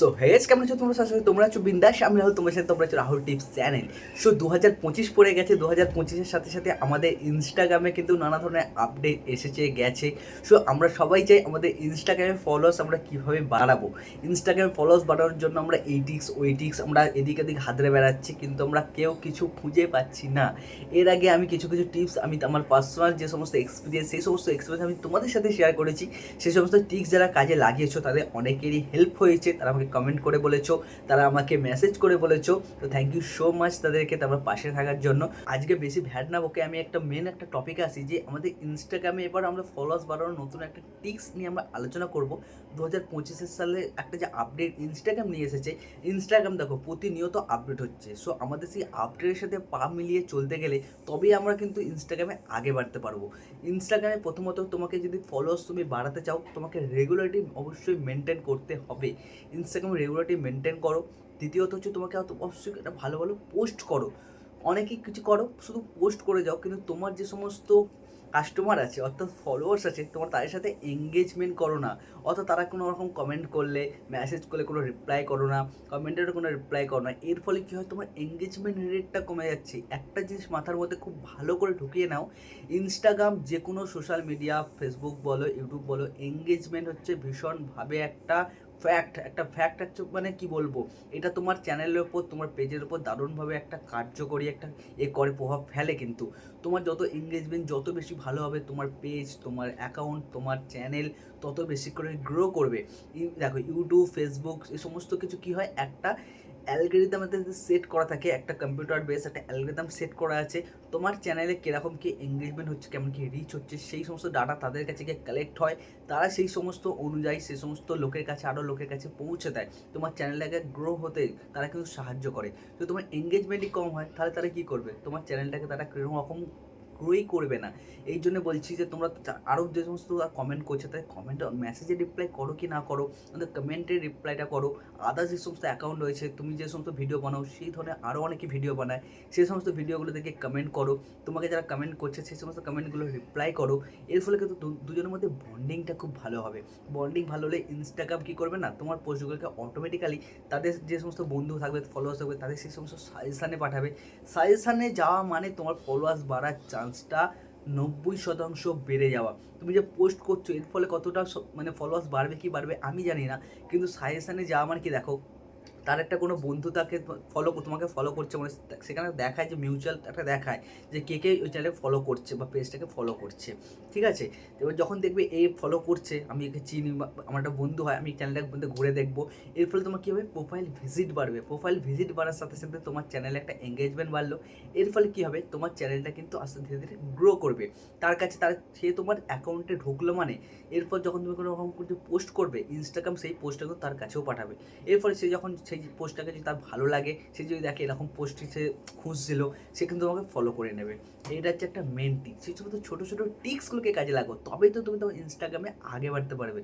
So hedge কেমন আছো তোমরা? সাথে তোমরা আছো। বিন্দাস, আমি রাহুল তোমার সাথে, তোমরা আছো রাহুল টিপস চ্যানেল। সো দু হাজার পঁচিশ পড়ে গেছে। দু হাজার পঁচিশের সাথে সাথে আমাদের ইনস্টাগ্রামে কিন্তু নানা ধরনের আপডেট এসেছে, গেছে। সো আমরা সবাই চাই আমাদের ইনস্টাগ্রামে ফলোয়ার্স আমরা কীভাবে বাড়াবো? ইনস্টাগ্রামে ফলোয়ার্স বাড়ানোর জন্য আমরা এই টিক্স ওই টিক্স আমরা এদিক এদিক হাতড়ে বেড়াচ্ছি, কিন্তু আমরা কেউ কিছু খুঁজে পাচ্ছি না। এর আগে আমি কিছু কিছু টিপস আমি আমার পার্সোনাল যে সমস্ত এক্সপিরিয়েন্স সেই সমস্ত এক্সপিরিয়েন্স আমি তোমাদের সাথে শেয়ার করেছি। সেই সমস্ত টিক্স যারা কাজে লাগিয়েছো, তাদের অনেকেরই হেল্প হয়েছে, তারা আমাকে কমেন্ট করে বলেছ, তারা আমাকে মেসেজ করে বলেছ, তো থ্যাংক ইউ সো মাচ তাদেরকে, তারপর পাশে থাকার জন্য। আজকে বেশি ভ্যাট না বকে আমি একটা মেন একটা টপিকে আসি যে, আমাদের ইনস্টাগ্রামে এবার আমরা ফলোয়ার্স বাড়ানোর নতুন একটা টিক্স নিয়ে আমরা আলোচনা করব। দু হাজার পঁচিশের সালে একটা যে আপডেট ইনস্টাগ্রাম নিয়ে এসেছে ইনস্টাগ্রাম দেখো প্রতিনিয়ত আপডেট হচ্ছে। সো আমাদের সেই আপডেটের সাথে পা মিলিয়ে চলতে গেলে তবেই আমরা কিন্তু ইনস্টাগ্রামে আগে বাড়তে পারব। ইনস্টাগ্রামে প্রথমত তোমাকে যদি ফলোয়ার্স তুমি বাড়াতে চাও, তোমাকে রেগুলারিটি অবশ্যই মেনটেন করতে হবে। ইনস্টাগ্রাম রেগুলারটি মেনটেন করো। দ্বিতীয়ত হচ্ছে তোমাকে অবশ্যই একটা ভালো ভালো পোস্ট করো। অনেকেই কিছু করো, শুধু পোস্ট করে যাও, কিন্তু তোমার যে সমস্ত কাস্টমার আছে, অর্থাৎ ফলোয়ার্স আছে, তোমার তাদের সাথে এঙ্গেজমেন্ট করো না। অর্থাৎ তারা কোনো রকম কমেন্ট করলে মেসেজ করলে কোনো রিপ্লাই করো না কমেন্টেরও কোনো রিপ্লাই করো না। এর ফলে কী হয়, তোমার এঙ্গেজমেন্ট রেটটা কমে যাচ্ছে। একটা জিনিস মাথার মধ্যে খুব ভালো করে ঢুকিয়ে নাও। ইনস্টাগ্রাম যে কোনো সোশ্যাল মিডিয়া ফেসবুক বলো ইউটিউব বলো এঙ্গেজমেন্ট হচ্ছে ভীষণভাবে একটা ফ্যাক্ট একটা ফ্যাক্ট হচ্ছে মানে কি বলব? এটা তোমার চ্যানেলের ওপর, তোমার পেজের ওপর দারুণভাবে একটা কার্যকরী একটা এ করে প্রভাব ফেলে কিন্তু। তোমার যত এঙ্গেজমেন্ট যত বেশি ভালো হবে, তোমার পেজ তোমার অ্যাকাউন্ট তোমার চ্যানেল তত বেশি করে গ্রো করবে। দেখো ইউটিউব ফেসবুক এই সমস্ত কিছু কি হয়? একটা অ্যালগোরিদম সেট করা থাকে, একটা কম্পিউটার বেস একটা অ্যালগোরিদম সেট করা আছে, তোমার চ্যানেলে কীরকম কী এঙ্গেজমেন্ট হচ্ছে, কেমন কী রিচ হচ্ছে, সেই সমস্ত ডাটা তাদের কাছে গিয়ে কালেক্ট হয়। তারা সেই সমস্ত অনুযায়ী, সেই সমস্ত লোকের কাছে আরও লোকের কাছে পৌঁছে দেয়। তোমার চ্যানেলটাকে গ্রো হতে তারা কিন্তু সাহায্য করে। তো তোমার এঙ্গেজমেন্টই কম হয়, তাহলে তারা কী করবে? তোমার চ্যানেলটাকে তারা কীরকম রকম গ্রোই করবে না। এই জন্য বলছি যে, তোমরা আরও যে সমস্ত কমেন্ট করছে, তাই কমেন্ট মেসেজে রিপ্লাই করো কি না করো, আমাদের কমেন্টে রিপ্লাইটা করো। আদার্স যে সমস্ত অ্যাকাউন্ট রয়েছে, তুমি যে সমস্ত ভিডিও বানাও, সেই ধরনের আরও অনেকে ভিডিও বানায়। সেই সমস্ত ভিডিওগুলো দেখে কমেন্ট করো। তোমাকে যারা কমেন্ট করছে, সেই সমস্ত কমেন্টগুলো রিপ্লাই করো। এর ফলে কিন্তু দুজনের মধ্যে বন্ডিংটা খুব ভালো হবে। বন্ডিং ভালো হলে ইনস্টাগ্রাম কী করবে না? তোমার পোস্টগুলোকে অটোমেটিক্যালি তাদের যে সমস্ত বন্ধু থাকবে ফলোয়ার্স থাকবে, তাদের সেই সমস্ত সাজেশানে পাঠাবে। সাজেশানে যাওয়া মানে তোমার ফলোয়ার্স বাড়ার চান্সটা নব্বই শতাংশ বেড়ে যাওয়া। তুমি যে পোস্ট করছ, এর ফলে কতটা মানে ফলোয়ার্স বাড়বে কি বাড়বে আমি জানি না, কিন্তু সাজেশানে যাওয়া মানে কি দেখো তার একটা কোনো বন্ধু তাকে ফলো তোমাকে ফলো করছে মানে সেখানে দেখায় যে মিউচুয়াল একটা দেখায় যে কে কে ওই চ্যানেলে ফলো করছে বা পেজটাকে ফলো করছে, ঠিক আছে? এবার যখন দেখবে এই ফলো করছে, আমি একে চিনি বা আমার একটা বন্ধু হয়, আমি চ্যানেলটার মধ্যে ঘুরে দেখব, এর ফলে তোমার কী হবে? প্রোফাইল ভিজিট বাড়বে। প্রোফাইল ভিজিট বাড়ার সাথে সাথে তোমার চ্যানেলে একটা এঙ্গেজমেন্ট বাড়লো। এর ফলে কী হবে? তোমার চ্যানেলটা কিন্তু আস্তে ধীরে ধীরে গ্রো করবে। তার কাছে তার, সে তোমার অ্যাকাউন্টে ঢুকলো মানে এরপর যখন তুমি কোনো রকম কিছু পোস্ট করবে ইনস্টাগ্রাম সেই পোস্টটা কিন্তু তার কাছেও পাঠাবে। এর ফলে সে যখন সেই পোস্টটাকে যদি তার ভালো লাগে, সে যদি দেখে এরকম পোস্টটি সে খুঁজছিল, সে কিন্তু তোমাকে ফলো করে নেবে। এটা হচ্ছে একটা মেন টিক্স সেই সমস্ত ছোটো ছোটো টিক্সগুলোকে কাজে লাগো তবেই তো তুমি তোমার ইনস্টাগ্রামে আগে বাড়তে পারবে।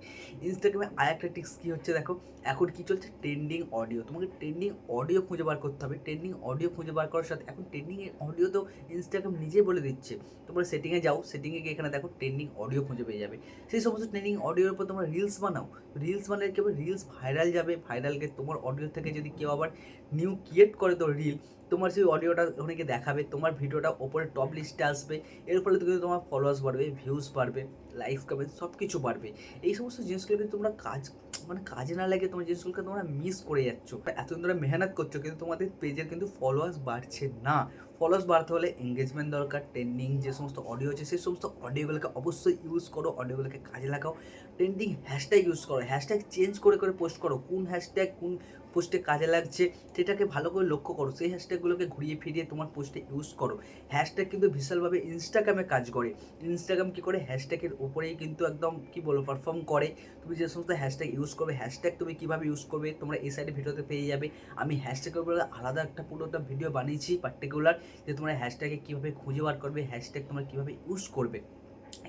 ইনস্টাগ্রামে আর একটা টিক্স কী হচ্ছে দেখো? এখন কী চলছে? ট্রেন্ডিং অডিও তোমাকে ট্রেন্ডিং অডিও খুঁজে বার করতে হবে। ট্রেন্ডিং অডিও খুঁজে বার করার সাথে, এখন ট্রেন্ডিং অডিও তো ইনস্টাগ্রাম নিজেই বলে দিচ্ছে। তোমরা সেটিংয়ে যাও সেটিংয়ে গিয়ে এখানে দেখো ট্রেন্ডিং অডিও খুঁজে পেয়ে যাবে। সেই সমস্ত ট্রেন্ডিং অডিওর উপর তোমরা রিলস বানাও। রিলস বানালে কী হবে? রিলস ভাইরাল যাবে। ভাইরাল ভাইরালকে তোমার অডিও থেকে যদি কেউ আবার নিউ ক্রিয়েট করে তো রিল তোমার সেই অডিওটা অনেকে দেখাবে, তোমার ভিডিওটা ওপরে টপ লিস্টে আসবে, এর ফলে কিন্তু তোমার ফলোয়ার্স বাড়বে ভিউজ বাড়বে লাইক কমেন্ট সব কিছু বাড়বে। এই সমস্ত জিনিসগুলোকে তোমরা কাজ মানে কাজে না লাগে তোমার জিনিসগুলোকে তোমরা মিস করে যাচ্ছ। এতদিন ধরে মেহনত করছ, কিন্তু তোমাদের পেজের কিন্তু ফলোয়ার্স বাড়ছে না। ফলোয়ার্স বাড়তে হলে এঙ্গেজমেন্ট দরকার ট্রেন্ডিং যে সমস্ত অডিও আছে সেই সমস্ত অডিওগুলোকে অবশ্যই ইউজ করো অডিওগুলোকে কাজে লাগাও। ট্রেন্ডিং হ্যাশট্যাগ ইউজ করো হ্যাশট্যাগ চেঞ্জ করে করে পোস্ট করো, কোন হ্যাশট্যাগ কোন পোস্টে কাজে লাগছে, সেটাকে ভালো করে লক্ষ্য করো। সেই হ্যাশট্যাগুলোকে ঘুরিয়ে ফিরিয়ে তোমার পোস্টে ইউজ করো। হ্যাশট্যাগ কিন্তু বিশালভাবে ইনস্টাগ্রামে কাজ করে। ইনস্টাগ্রাম কী করে? হ্যাশট্যাগের উপরেই কিন্তু একদম, কী বলব পারফর্ম করে। তুমি যে সমস্ত হ্যাশট্যাগ ইউজ করবে হ্যাশট্যাগ তুমি কীভাবে ইউজ করবে, তোমরা এই সাইডে ভিডিওতে পেয়ে যাবে। আমি হ্যাশট্যাগের উপরে আলাদা একটা পুরো একটা ভিডিও বানিয়েছি পার্টিকুলার যে তোমরা হ্যাশট্যাগে কীভাবে খুঁজে বার করবে হ্যাশট্যাগ তোমরা কীভাবে ইউজ করবে।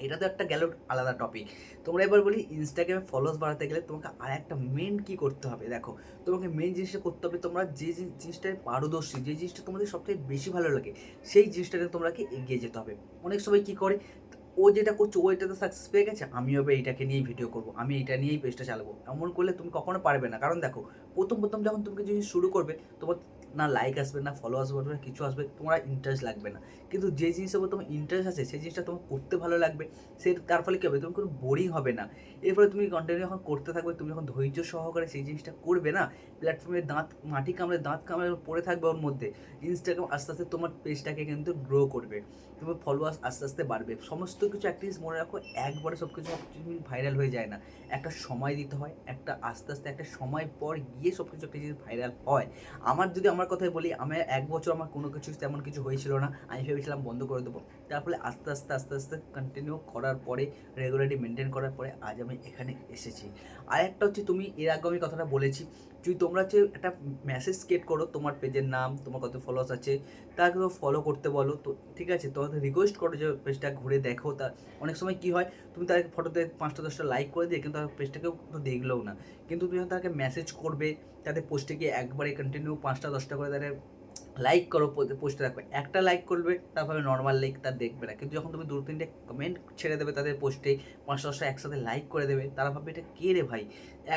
এটা তো একটা গেল আলাদা টপিক তোমরা এবার বলি ইনস্টাগ্রামে ফলোয়ার্স বাড়াতে গেলে তোমাকে আর একটা মেন কী করতে হবে? দেখো, তোমাকে মেন জিনিসটা করতে হবে তোমরা যে জিনিসটায় পারদর্শী, যে জিনিসটা তোমাদের সবথেকে বেশি ভালো লাগে, সেই জিনিসটাকে তোমরা কি এগিয়ে যেতে হবে। অনেক সময় কী করে, ও যেটা করছে, ও এটাতে সাকসেস পেয়ে গেছে, আমিও এবার এইটাকে নিয়েই ভিডিও করব, আমি এইটা নিয়েই পেজটা চালাবো। এমন করলে তুমি কখনো পারবে না। কারণ দেখো, প্রথম প্রথম যখন তুমি কিছু শুরু করবে, তোমার না লাইক আসবে, না ফলো আসবে না কিছু আসবে, তোমার ইন্টারেস্ট লাগবে না। কিন্তু যে জিনিসের উপর তোমার ইন্টারেস্ট আছে, সেই জিনিসটা তোমার করতে ভালো লাগবে, সে তার ফলে কী হবে? তুমি কোনো বোরিং হবে না। এর ফলে তুমি কন্টিনিউ যখন করতে থাকবে, তুমি যখন ধৈর্য সহকারে সেই জিনিসটা করবে না প্ল্যাটফর্মে দাঁত, মাটি কামড়ে, দাঁত কামড়ে পড়ে থাকবে ওর মধ্যে ইনস্টাগ্রাম আস্তে আস্তে তোমার পেজটাকে কিন্তু গ্রো করবে, তোমার ফলোয়ার্স আস্তে আস্তে বাড়বে। সমস্ত কিছু একটা জিনিস মনে রাখো, একবারে সব কিছু ভাইরাল হয়ে যায় না। একটা সময় দিতে হয়, একটা আস্তে আস্তে, একটা সময় পর গিয়ে সব কিছু একটা জিনিস ভাইরাল হয়। আমার যদি আমার কথাই বলি আমি এক বছর আমার কোনো কিছু তেমন কিছু হয়েছিল না। আমি ভেবেছিলাম বন্ধ করে দেবো। তার ফলে আস্তে আস্তে আস্তে আস্তে কন্টিনিউ করার পরে রেগুলারলি মেনটেন করার পরে আজ আমি এখানে এসেছি। আর একটা হচ্ছে তুমি, এর আগে আমি কথাটা বলেছি, যদি তোমরা হচ্ছে একটা মেসেজ স্কেট করো, তোমার পেজের নাম, তোমার কত ফলোয়ার্স আছে, তাকে ফলো করতে বলো। তো ঠিক আছে তোমাদের রিকোয়েস্ট করো যে পেজটা ঘুরে দেখো। তা অনেক সময় কী হয়, তুমি তাকে ফটোতে পাঁচটা, দশটা লাইক করে দিয়ে কিন্তু তার পেজটাকেও দেখলেও না। কিন্তু তুমি তাকে মেসেজ করবে তাদের পোস্টে গিয়ে একবারে কন্টিনিউ পাঁচটা, দশটা করে তাদের লাইক করো পোস্টে রাখবে। একটা লাইক করবে, তারপরে নর্মাল লাইক তার দেখবে না। কিন্তু যখন তুমি দু, তিনটে কমেন্ট ছেড়ে দেবে তাদের পোস্টে পাঁচটা, দশটা একসাথে লাইক করে দেবে, তারা ভাববে, এটা কে রে ভাই?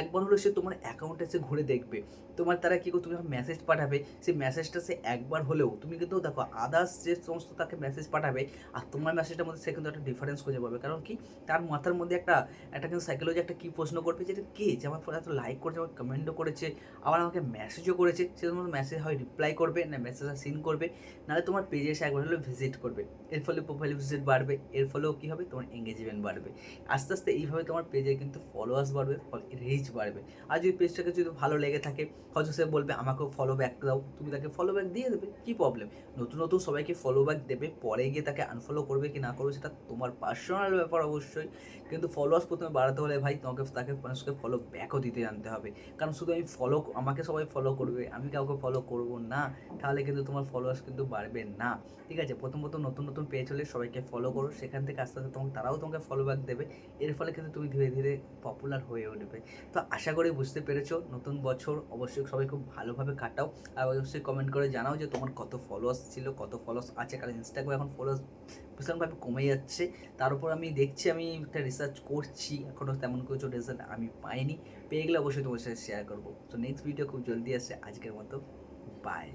একবার হলে সে তোমার অ্যাকাউন্টে এসে ঘুরে দেখবে। তোমার তারা কী করো তুমি যখন মেসেজ পাঠাবে সেই মেসেজটা সে একবার হলেও তুমি কিন্তু দেখো আদার্স যে সমস্ত তাকে মেসেজ পাঠাবে আর তোমার মেসেজটার মধ্যে সে কিন্তু একটা ডিফারেন্স খুঁজে পাবে। কারণ কি? তার মাথার মধ্যে একটা একটা কিন্তু সাইকোলজি একটা কী প্রশ্ন করবে যেটা কে? যে আমার ফোনে এত লাইক করেছে আমার কমেন্টও করেছে, আবার আমাকে মেসেজও করেছে। সে তোমার মেসেজ হয় রিপ্লাই করবে, না মেসেজটা সিন করবে, নাহলে তোমার পেজে এসে একবার হলেও ভিজিট করবে। এর ফলে প্রোফাইল ভিজিট বাড়বে, এর ফলেও কী হবে? তোমার এঙ্গেজমেন্ট বাড়বে। আস্তে আস্তে এইভাবে তোমার পেজে কিন্তু ফলোয়ার্স বাড়বে রিচ বাড়বে। আর যদি পেজটাকে যদি ভালো লেগে থাকে হয়তো সে বলবে, আমাকেও ফলো ব্যাক দাও। তুমি তাকে ফলো ব্যাক দিয়ে দেবে, কী প্রবলেম নতুন নতুন সবাইকে ফলো ব্যাক দেবে, পরে গিয়ে তাকে আনফলো করবে কি না করবে সেটা তোমার পার্সোনাল ব্যাপার অবশ্যই। কিন্তু ফলোয়ার্স প্রথমে বাড়াতে হলে ভাই তোমাকে, তাকে মানুষকে ফলো ব্যাকও দিতে জানতে হবে। কারণ শুধু আমি ফলো আমাকে সবাই ফলো করবে, আমি কাউকে ফলো করব না। তাহলে কিন্তু তোমার ফলোয়ার্স কিন্তু বাড়বে না। ঠিক আছে? প্রথম প্রথম নতুন নতুন পেজ হলে সবাইকে ফলো করো। সেখান থেকে আস্তে আস্তে তোমাকে, তারাও তোমাকে ফলো ব্যাক দেবে। এর ফলে কিন্তু তুমি ধীরে ধীরে পপুলার হয়ে উঠবে। তো আশা করি বুঝতে পেরেছ। নতুন বছর অবশ্যই সবাই খুব ভালোভাবে কাটাও। আর অবশ্যই কমেন্ট করে জানাও যে তোমার কত ফলোয়ার্স ছিল, কত ফলোয়ার্স আছে। কারণ ইনস্টাগ্রামে এখন ফলোয়ার্স ভীষণভাবে কমে যাচ্ছে। তার উপর আমি দেখছি, আমি একটা রিসার্চ করছি। এখনও তেমন কিছু রেজাল্ট আমি পাইনি। পেয়ে গেলে অবশ্যই তোমার সাথে শেয়ার করব। তো নেক্সট ভিডিও খুব জলদি আসছে আজকের মতো বাই